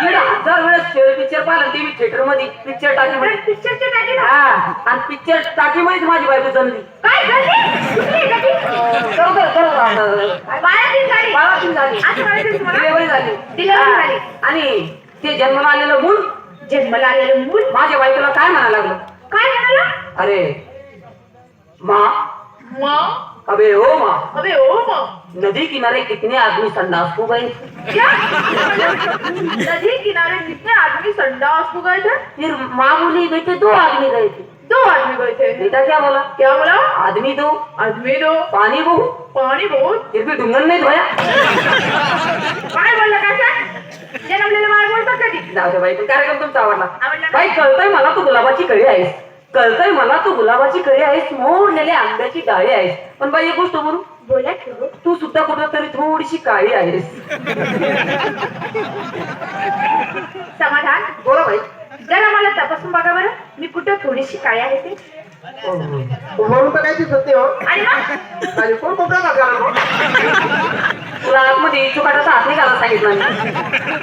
दीड हजार वेळेस पिक्चर पाहिलं टीव्ही थिएटरमध्ये. पिक्चर टाकी मध्ये. पिक्चरच्या टाकीला? हा आणि पिक्चर माझी बायको जमली. काय झाली? कुठली असं तुम्हाला? डिलिव्हरी. हा. आणि ते जन्माला आलेलं मूल? जन्माला आलेलं मूल? माझ्या बायकोला काय म्हणायला लागलं? काय म्हणाला? अरे माँ? मग अबे ओ माँ। अबे ओ मग नदी किनारे कितने आदमी संडास को गए? क्या? नदी किनारे कितने आदमी संडास को गए थे? फिर माँ बोली बेटे दो आदमी गए थे। दो आदमी गए थे। बेटा क्या बोला? क्या बोला? आदमी दो। आदमी दो। पानी बहुत। पाणी बहुत। फिर भी डुंगन नहीं धोया। काय बोलला काय जन्मलेलं बाळ बोलतात कधी? जाऊ दे बाई पण कार्यक्रम तुमचा आवडला. बाई कळतंय मला तू गुलाबाची कळी आहेस. कळतंय मला तू गुलाबाची कळी आहेस मोडलेल्या आंब्याची डाळी आहेस. पण बाई एक गोष्ट म्हणू बोला की हो. तू सुद्धा कुठं तरी थोडीशी काळी आहेस. समाधान? बोला बाई. जरा मला तपासून बघा बरं. मी कुठं थोडीशी काळी आहे ते? म्हणून तर काही दिसत नाही हो. आणि कोण कोपरा घातला तुला आतमध्ये चुकाटाचा हात नाही घाला सांगितलं मी.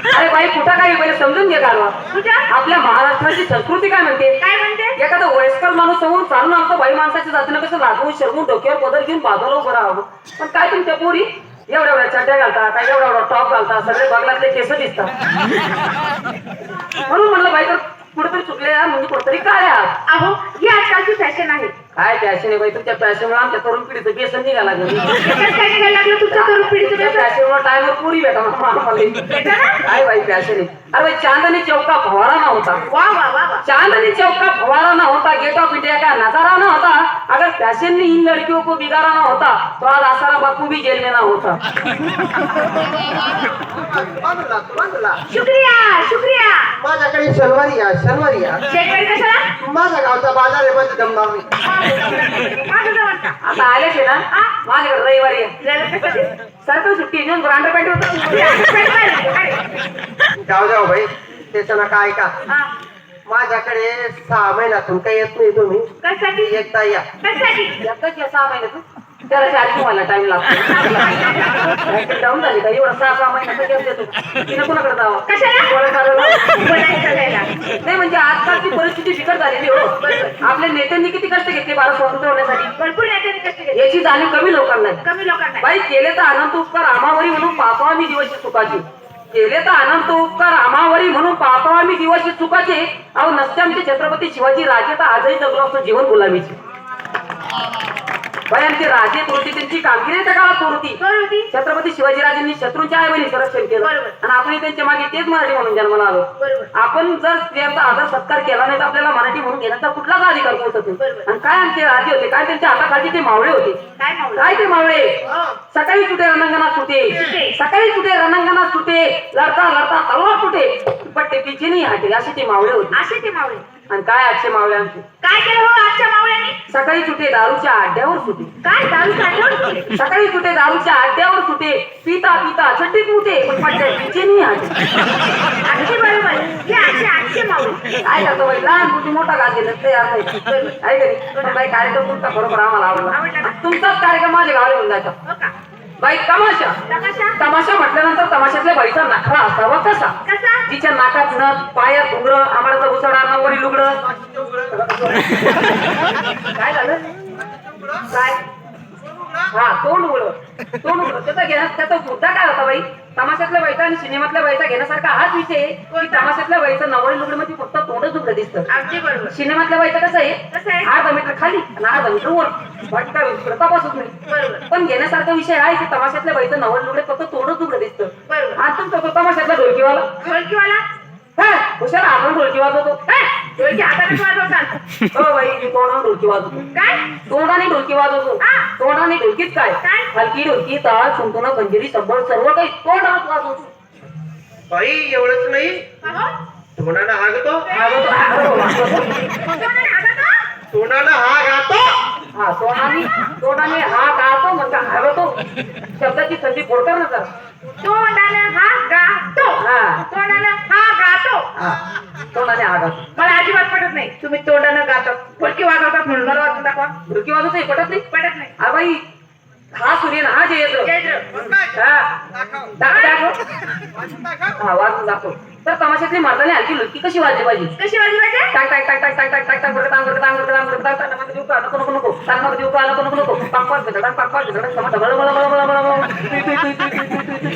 अरे बाई कुठं काही पहिले समजून घे घालवा आपल्या महाराष्ट्राची संस्कृती काय म्हणते? काय म्हणते? एखादा वयस्कर माणूस समोर चालून आमचं बाई माणसाच्या जातीनं कसं लागून शरवून डोक्यावर पदर घेऊन बाजूला उभं राहावं? पण काय तुमच्या पोरी? एवढ्या एवढ्या चड्ड्या घालता काय एवढा एवढा टॉप घालता सगळे बगलातले केस दिसतात. म्हणून म्हणलं बाई तर कुठेतरी चुकले यार, म्हणजे कुठेतरी काय आहात अहो ही आजकालची फॅशन आहे काय फॅशन आहे बाई? तुमच्या फॅशनमुळे आमच्या तरुण पिढीचं बेसन निघाला लागलं. त्याच्यात काय निघायला लागलं? तुमच्या तरुण पिढीचं टायमवर पुरी भेटा? काय बाई फॅशन आहे? अरे बाई चांदणी चौका फवारा ना होता. वा वा वा वा. चांदनी चौका फवारा ना होता. गेट ऑफ इंडिया का नजारा ना होता. अगर फैशन ने इन लड़कियों को बिगाड़ा ना होता तो आज आसाराम बापू भी जेल में ना होता. शुक्रिया शुक्रिया. माझ्याकडे शनिवारी या शनिवारी या. कशाला? माझ्या गावचा बाजार आहे माझी का? आता आलेच आहे ना माझ्याकडे रविवारी सुट्टी नेऊन अंडर पॅन्ट होतं. जाऊ जाऊ भाई त्याचं ऐका. हा. माझ्याकडे सहा महिन्यातून काही येत नाही तुम्ही. कशासाठी? एकदा या. कशासाठी? या सहा महिन्यात त्याला चार्जिंग व्हायला टाइम लागतो. डाऊन झाली का? एवढा सहा सहा महिन्यात गॅस देतो. तिने कुणाकडे जावं? कशाला? डोळे काढायला? बोलायचं जायला. नाही म्हणजे परिस्थिती बिकट झालेली हो आपल्या नेत्यांनी किती कष्ट घेतले भारत स्वातंत्र्य होण्यासाठी? भरपूर नेत्यांनी कष्ट घेतले. याची जाणीव कमी लोकांना आहे. कमी लोकांना बाई केले तर अनंत उपकार आमावरी म्हणून पाहतो आम्ही दिवशी सुखाचे. केले तर अनंत उपकार आमावरी म्हणून पाहतो आम्ही दिवशी सुखाचे. अहो नसते आमचे छत्रपती शिवाजी राजे तर आजही जगलो असतो जीवन गुलामीचे. आमचे राजे होती त्यांची कामगिरी त्या काळात होती होती? छत्रपती शिवाजीराजांनी शत्रूंच्या आईवणी संरक्षण केलं. आणि आपण त्यांच्या मागे तेच मराठी म्हणून जन्माला आलो. आपण जर स्त्रियांचा आदर सत्कार केला नाही तर आपल्याला मराठी म्हणून घेण्याचा कुठलाच अधिकार पोहोचत. आणि काय आमचे राजे होते? काय त्यांच्या हाताखालचे ते मावळे होते? काय ते मावळे? हो. सकाळी सुटे रणांगणात सुटे. सकाळी सुटे रणांगणात सुटे. लढता लढता तलवार सुटे. पण ते पिचे नाही हाटे असे ते मावळे होते. असे ते मावळे. आणि काय आजचे मावळे आमचे काय केलं हो आजच्या मावळ्यांनी? सकाळी सुटे दारूच्या अड्ड्यावर सुटे. काय दारू काढलं सकाळी सुटे दारूच्या अड्ड्यावर सुटे. पिता पिता चड्डीत मुटे पण पट्ट्या पिचे नाही हाटे अगदी बरोबर. हे असे आजचे मावळे. काय करतो बाई? लहान मोठी मोठा घास घेतला ते असं आहे का नाही? पण बाई कार्यक्रम तुमचा खरोखर आम्हाला आवडला? तुमचाच कार्यक्रम माझ्या गावाला येऊन जायचा. हो का? बाई तमाशा. तमाशा? तमाशा म्हटल्यानंतर तमाशातल्या बाईचा नखरा असावा कसा? कसा? तिच्या नाकात नथ पायात घुंगरं आम्हाला घुसडा नवरी लुगडं. काय झालं? काय? हा तोंड उघड. तोंड उघड. त्याचा घेण्यात त्याचा मुद्दा काय होता बाई? तमाशातल्या बाईचा आणि सिनेमातल्या बाईचा घेण्यासारखा हाच विषय आहे की तमाशातल्या बाईचं नवरी लुगडमध्ये फक्त तोंडच उघड दिसतं. अगदी बरोबर. कसं आहे कसं आहे? अर्धा मीटर खाली आणि अर्धा मीटर वर. बाकी काय तपासच नाही पण घेण्यासारखा विषय आहे की तमाशातल्या बाईचं नवरी लुगडे फक्त तोंडच उघड दिसतं. आणि तुमचा तो तमाशातला ढोलकीवाला. ढोलकीवाला? हा हुशार आपण ढोलकी वाजवतो काय ढोलकी हाताने वाजवतात हो बाई मी तोंडाने ढोलकी वाजवतो. काय? तोंडाने ढोलकी वाजवतो. हा. तोंडाने ढोलकीच काय? काय? हलकी ढोलकी टाळ सुंतुना खंजिरी शंभर सर्व काही तोंडात वाजवतो. बाई एवढंच नाही. अहो, तोंडानं हा गातो वाजवतो, वाजवतो. हा गातो. हा तोंडाने तोंडाने हा गातो म्हणजे हरवतो शब्दाची संधी फोडकर ना जरा. तोंडाने हा गातो. हा. तोंडाने हा गातो. हा. तोंडाने हा गातो मला अजिबात पटत नाही तुम्ही तोंडानं गातात ढोलकी वाजवतात म्हणून मला वाजून दाखवा ढोलकी वाजवतो हे पटत नाही पटत नाही हा बाई हा सूर्य ना हा जय येतो हा दाखव दाखव हा वाजून दाखव तर तमाशातली मारताना हलकी लुटकी कशी वाजली पाहिजे कशी वाजली पाहिजे टाक टाक टाक टाक टाक टाक टाक टाक बरं टांग बरं टांग टाक देऊ का? नको नको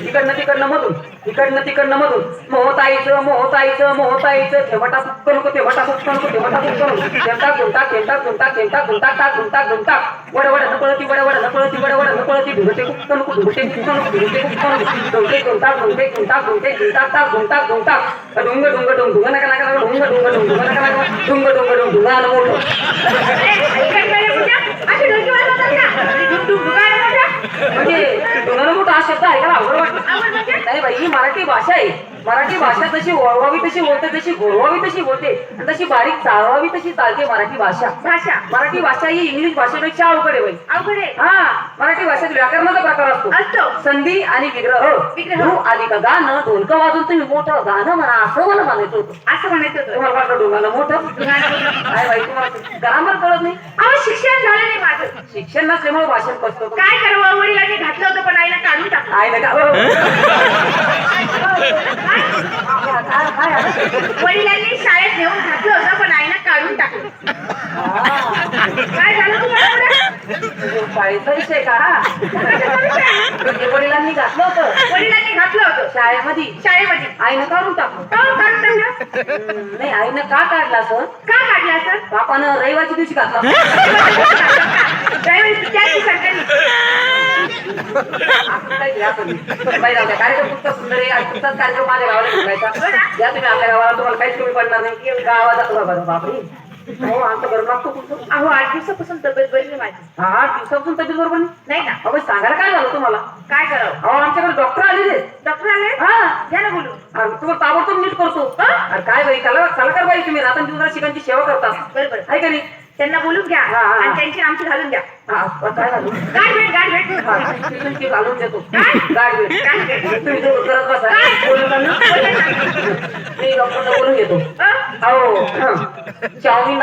इकडनं तिकडनं मधून. इकडनं तिकडनं मधून. मोहताईचं मोहताईचं मोहताईचं. ठेवटा फुक्क नको ठेवटा फुक्क नको ठेवटा फुक्क नको. खेळता गुंता खेळता गुंता खेळता गुंता टाक गुंता गुंता वड नकळती वड वड नकळती वड वड नकळती ढुरटे फुक्क नको ढुरटे फुक्क नको ढुरटे फुक्क नको. गुंता गुंते गुंता गुंते गुंता गुंता गुंता ढुंग ढुंग ढुंग ढुंग नका नका ढुंग ढुंग ढुंग ढुंग नका नका ढुंग ढुंग ढुंग ढुंग आलं मोठं म्हणजे ढुंगानं मोठं हा शब्द ऐकायला आवड वाटत नाही बाई ही मराठी भाषा आहे. मराठी भाषा जशी वळवावी तशी बोलते जशी गोरवावी तशी आणि तशी बारीक चालवावी तशी चालते मराठी भाषा. भाषा. मराठी भाषा ही इंग्लिश भाषेपेक्षा अवघड आहे अवघड आहे. हा मराठी भाषेत व्याकरणाचा प्रकार असतो. असतो. संधी आणि विग्रह. विग्रह. तू आधी का गाणं ढोलकं वाजून तुम्ही मोठं गाणं म्हणा असं मला म्हणायचं होतं. असं म्हणायचं होतं. तुम्हाला वाटलं डोंगाला मोठं. काय बाई तुम्हाला ग्रामर कळत नाही. अहो शिक्षण झालं नाही माझं. शिक्षण नसल्यामुळे भाषण पसतो काय करावं वडिलांनी घातलं होतं पण आईला काढून टाकलं. ना का आलं? वडिलांनी शाळेत नेऊन घातलं होतं पण आईनं काढून टाकलं. काय झालं तुम्हाला का? हा? म्हणजे वडिलांनी घातलं होतं. वडिलांनी घातलं होतं. शाळेमध्ये. शाळेमध्ये. आईनं काढून टाकलं. का काढून टाकलं? नाही आईनं का काढलं असं? का काढलं असं? बापानं रविवारच्या दिवशी घातलं. त्याची सरकारी काही घ्या तुम्ही. बाई. कार्यक्रम पुस्तक सुंदर आहे आणि कार्यक्रम माझ्या गावाला घेऊन हो? या तुम्ही आपल्या गावाला तुम्हाला काहीच कमी पडणार नाही. गावात बाबा बापरे. हो आमचं घर लागतो तुमचं अहो आठ दिवसापासून तब्येत बरी नाही माझी. आठ दिवसापासून तब्येत बरोबर नाही? नाही ना. अहो सांगायला काय झालं तुम्हाला? काय करावं? अहो आमच्याकडे डॉक्टर आलेले डॉक्टर आले? हा. घ्या ना बोलू. तुम्हाला ताबडतोब नीट करतो. अरे काय बाई कला कलाकार बाई तुम्ही. रात्री दिवसा शिकांची सेवा करता. बरोबर. आहे का नाही? त्यांना बोलून घ्या हा, हा. आणि त्यांची आमची घालून द्या हा, काय हा, घालून देतो. तुम्ही दोघं करत बसा काय? बोलू का ना? मी डॉक्टरला बोलून घेतो? हो चाऊमिन